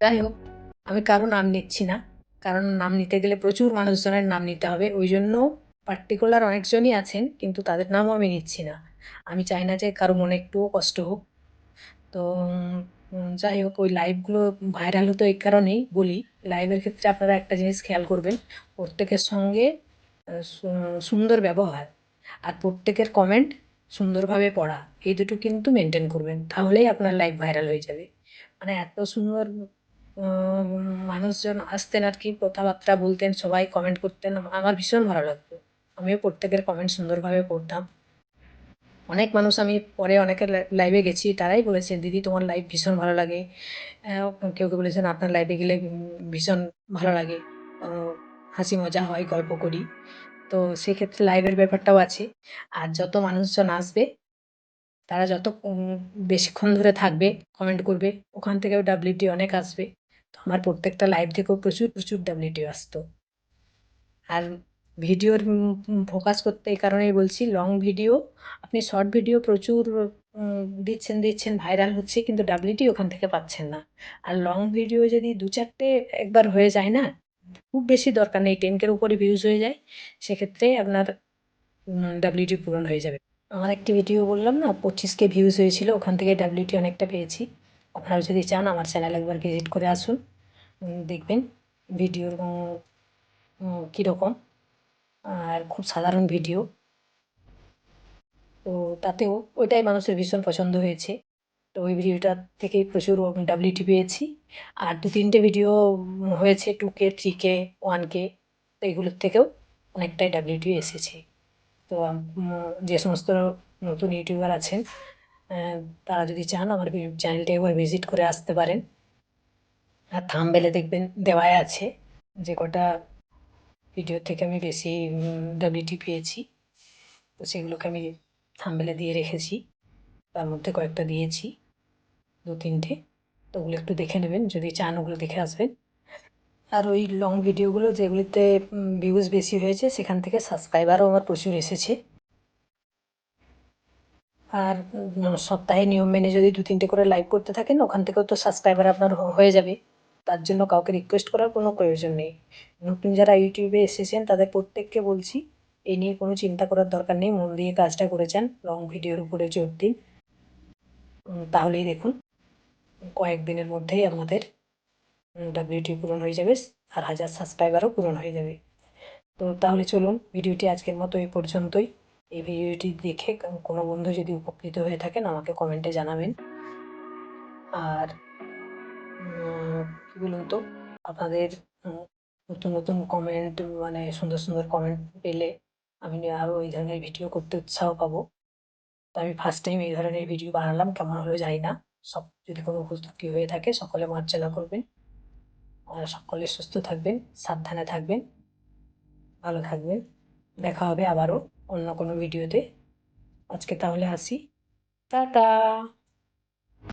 যাই হোক, আমি কারও নাম নিচ্ছি না। কারণ নাম নিতে গেলে প্রচুর মানুষজনের নাম নিতে হবে। ওই জন্য পার্টিকুলার অনেকজনই আছেন, কিন্তু তাদের নামও আমি নিচ্ছি না। আমি চাই না যে কারও মনে একটুও কষ্ট হোক। তো যাই হোক, ওই লাইভগুলো ভাইরাল হতো এই কারণেই বলি। লাইভের ক্ষেত্রে আপনারা একটা জিনিস খেয়াল করবেন, প্রত্যেকের সঙ্গে সুন্দর ব্যবহার। আর প্রত্যেকের কমেন্ট সুন্দরভাবে পড়া। এই দুটো কিন্তু মেনটেন করবেন, তাহলেই আপনার লাইভ ভাইরাল হয়ে যাবে। মানে এত সুন্দর মানুষজন আসতেন আর কি, কথাবার্তা বলতেন, সবাই কমেন্ট করতেন। আমার ভীষণ ভালো লাগতো। আমিও প্রত্যেকের কমেন্ট সুন্দরভাবে পড়তাম। অনেক মানুষ আমি পরে অনেকের লাইভে গেছি, তারাই বলেছে, দিদি, তোমার লাইভ ভীষণ ভালো লাগে। কেউ কেউ বলেছেন, আপনার লাইভে গেলে ভীষণ ভালো লাগে। হাসি মজা হয়, গল্প করি। তো সেক্ষেত্রে লাইভের ব্যাপারটাও আছে। আর যত মানুষজন আসবে, তারা যত বেশিক্ষণ ধরে থাকবে কমেন্ট করবে, ওখান থেকেও ডাব্লিউটি অনেক আসবে। আমার প্রত্যেকটা লাইভ থেকেও প্রচুর প্রচুর ডাব্লিউটি আসতো। আর ভিডিওর ফোকাস করতে এই কারণেই বলছি লং ভিডিও আপনি শর্ট ভিডিও প্রচুর দিচ্ছেন দিচ্ছেন ভাইরাল হচ্ছে, কিন্তু ডাব্লিউটি ওখান থেকে পাচ্ছেন না। আর লং ভিডিও যদি দু চারটে একবার হয়ে যায় না, খুব বেশি দরকার নেই টেনকের উপরে ভিউজ হয়ে যায়, সেক্ষেত্রে আপনার ডাব্লিউটি পূরণ হয়ে যাবে। আমার একটি ভিডিও বললাম না পঁচিশকে ভিউজ হয়েছিল, ওখান থেকে ডাব্লিউটি অনেকটা পেয়েছি। আপনারা যদি চান আমার চ্যানেল একবার ভিজিট করে আসুন। দেখবেন ভিডিওর কীরকম। আর খুব সাধারণ ভিডিও। তো তাতেও ওইটাই মানুষের ভীষণ পছন্দ হয়েছে। তো ওই ভিডিওটার থেকেই প্রচুর ডাব্লিউটি পেয়েছি। আর দু তিনটে ভিডিও হয়েছে two K three K one K তো এগুলোর থেকেও অনেকটাই ডাব্লিউটি এসেছে। তো যে সমস্ত নতুন ইউটিউবার আছেন তারা যদি চান আমার চ্যানেলটা একবার ভিজিট করে আসতে পারেন। আর থাম্বেলে দেখবেন দেওয়াই আছে, যে কটা ভিডিও থেকে আমি বেশি ডাব্লিউটি পেয়েছি। তো সেগুলোকে আমি থাম্বেলে দিয়ে রেখেছি। তার মধ্যে কয়েকটা দিয়েছি, দু, তিনটে। তো ওগুলো একটু দেখে নেবেন, যদি চান ওগুলো দেখে আসবেন। আর ওই লং ভিডিওগুলো যেগুলিতে ভিউজ বেশি হয়েছে, সেখান থেকে সাবস্ক্রাইবারও আমার প্রচুর এসেছে। আর সপ্তাহে নিয়ম মেনে যদি দু, তিনটে করে লাইভ করতে থাকেন, ওখান থেকেও তো সাবস্ক্রাইবার আপনার হয়ে যাবে। তার জন্য কাউকে রিকোয়েস্ট করার কোনো প্রয়োজন নেই। নতুন যারা ইউটিউবে এসেছেন, তাদের প্রত্যেককে বলছি এই নিয়ে কোনো চিন্তা করার দরকার নেই। মন দিয়ে কাজটা করে যান লং ভিডিওর উপরে জোর দিন। তাহলেই দেখুন কয়েকদিনের মধ্যেই আমাদের ডাব্লিউটি পূরণ হয়ে যাবে, আর হাজার সাবস্ক্রাইবারও পূরণ হয়ে যাবে। তো তাহলে চলুন ভিডিওটি আজকের মতো এই পর্যন্তই। এই ভিডিওটি দেখে কোনো বন্ধু যদি উপকৃত হয়ে থাকেন, আমাকে কমেন্টে জানাবেন। আর কি বলুন তো? আপনাদের নতুন নতুন কমেন্ট মানে সুন্দর সুন্দর কমেন্ট পেলে আমি আরও এই ধরনের ভিডিও করতে উৎসাহ পাবো। তো আমি ফার্স্ট টাইম এই ধরনের ভিডিও বানালাম, কেমন হলো জানি না। সব, যদি কোনো ত্রুটি হয়ে থাকে, সকলে মার্জনা করবেন। আর সকলে সুস্থ থাকবেন, সাবধানে থাকবেন, ভালো থাকবেন। দেখা হবে আবারও অন্য কোনো ভিডিওতে আজকে তাহলে আসি। টাটা!